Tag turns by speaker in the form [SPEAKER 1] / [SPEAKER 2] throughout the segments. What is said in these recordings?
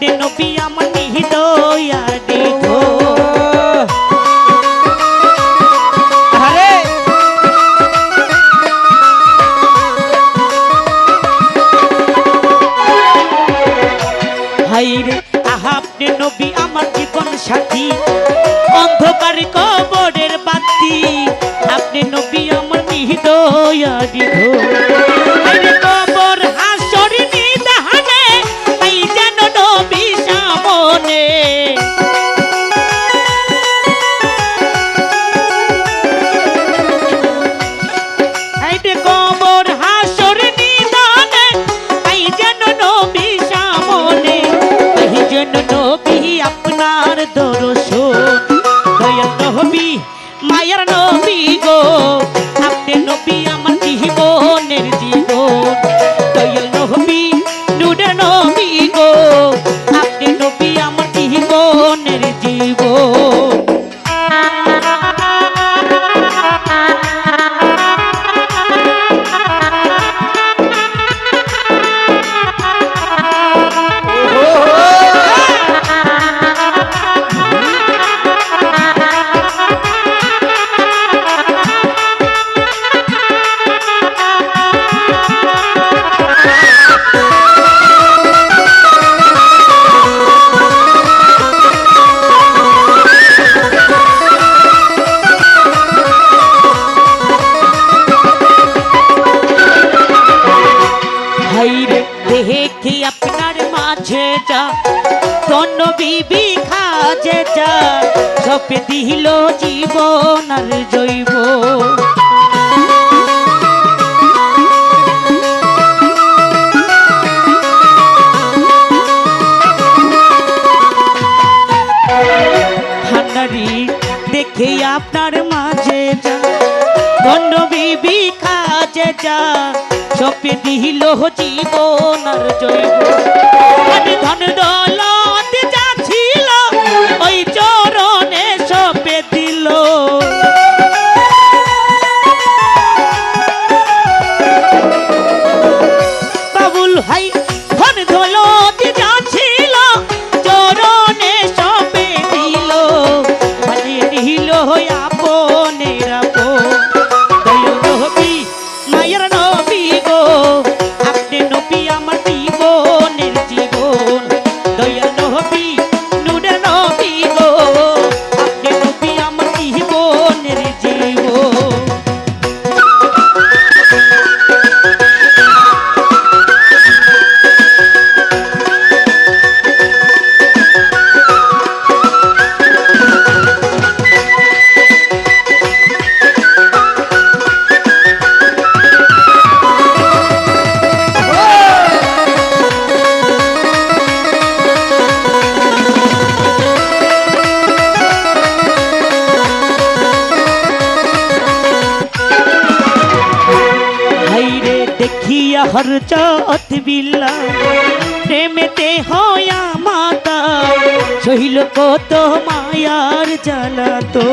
[SPEAKER 1] দে নবী আমার নিহিত ইয়ারে গো আরে! হাই রে আহাব নবী আমার জীবন সাথী। বাচ্চা ঝপে দিল জীবন আর জৈব। হানারি দেখে আপনার মাঝে যা ধন্য বিবি কাজে যা ঝপে দিল জীবন আর জৈব। ধন দলত হইচো ধিয়া হর চত বিল্লা প্রেমেতে হয়া মাতা সহিল কত মায়ার জ্বালাতো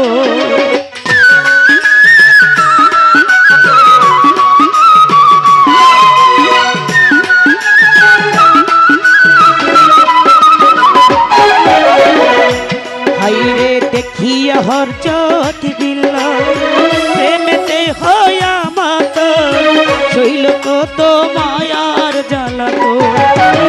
[SPEAKER 1] amor.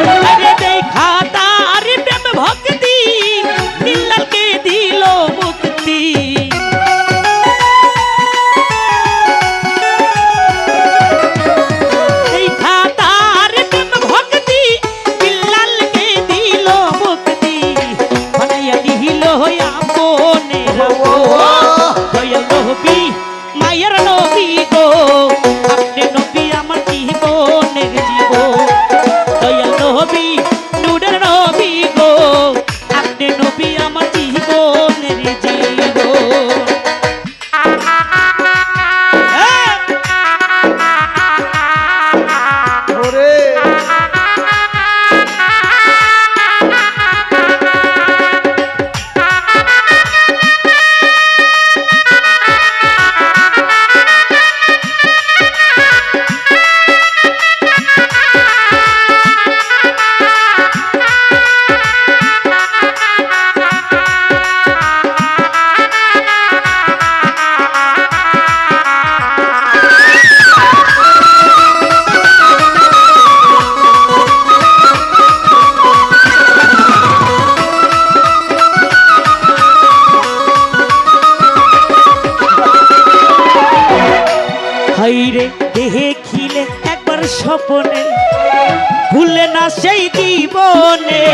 [SPEAKER 1] মনে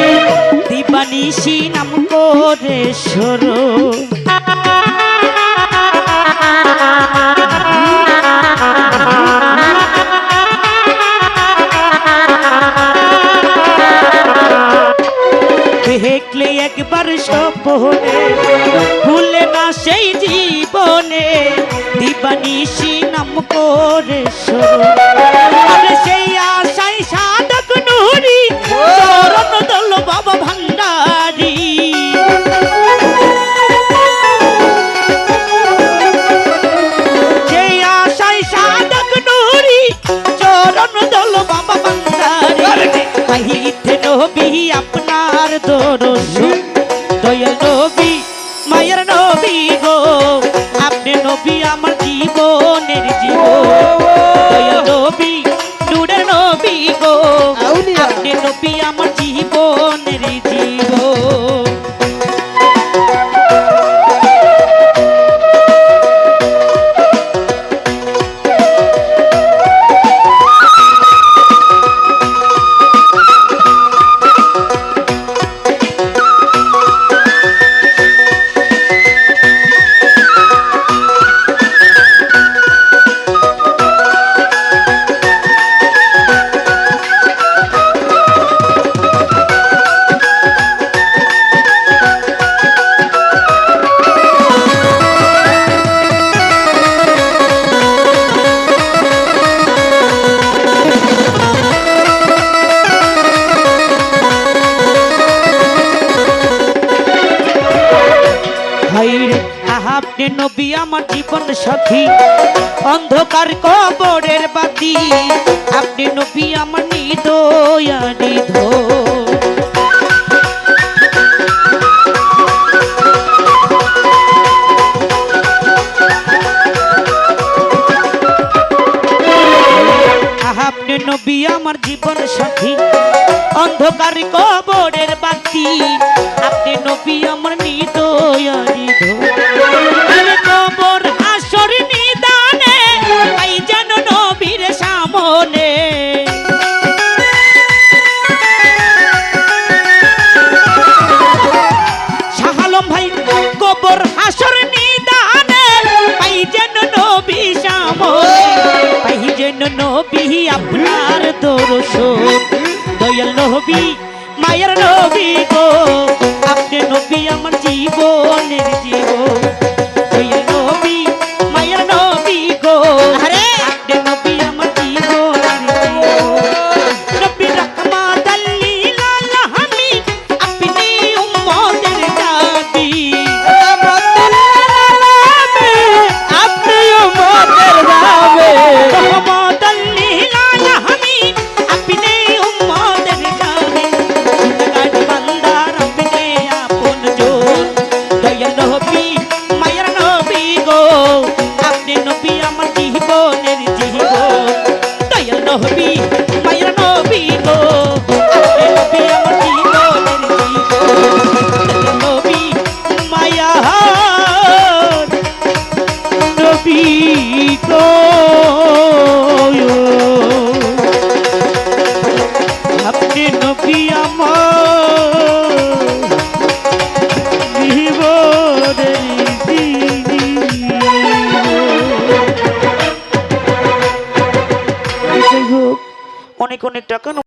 [SPEAKER 1] দিবানিশি নাম করে সর দেখলে একবার সপনে ভুলে না সেই জীবনে দিবানিশি নাম করে সর সেই আশায় বাবা ভাঙ রে। আহাবনে নবী, আমার জীবন সাথী। অন্ধকার কবরের বাতি। আপনি নবী, আমার নিদয়া নিধ আহাবনে নবী, আমার জীবন সাথী। অন্ধকার কবরের বাতি। আপনি নবী, আমার নিদয়া হলেন নবী আপনার দর্শন দয়াল নবী মায়ের নবী গো আপনি নবী আমার জীবনের জীবন।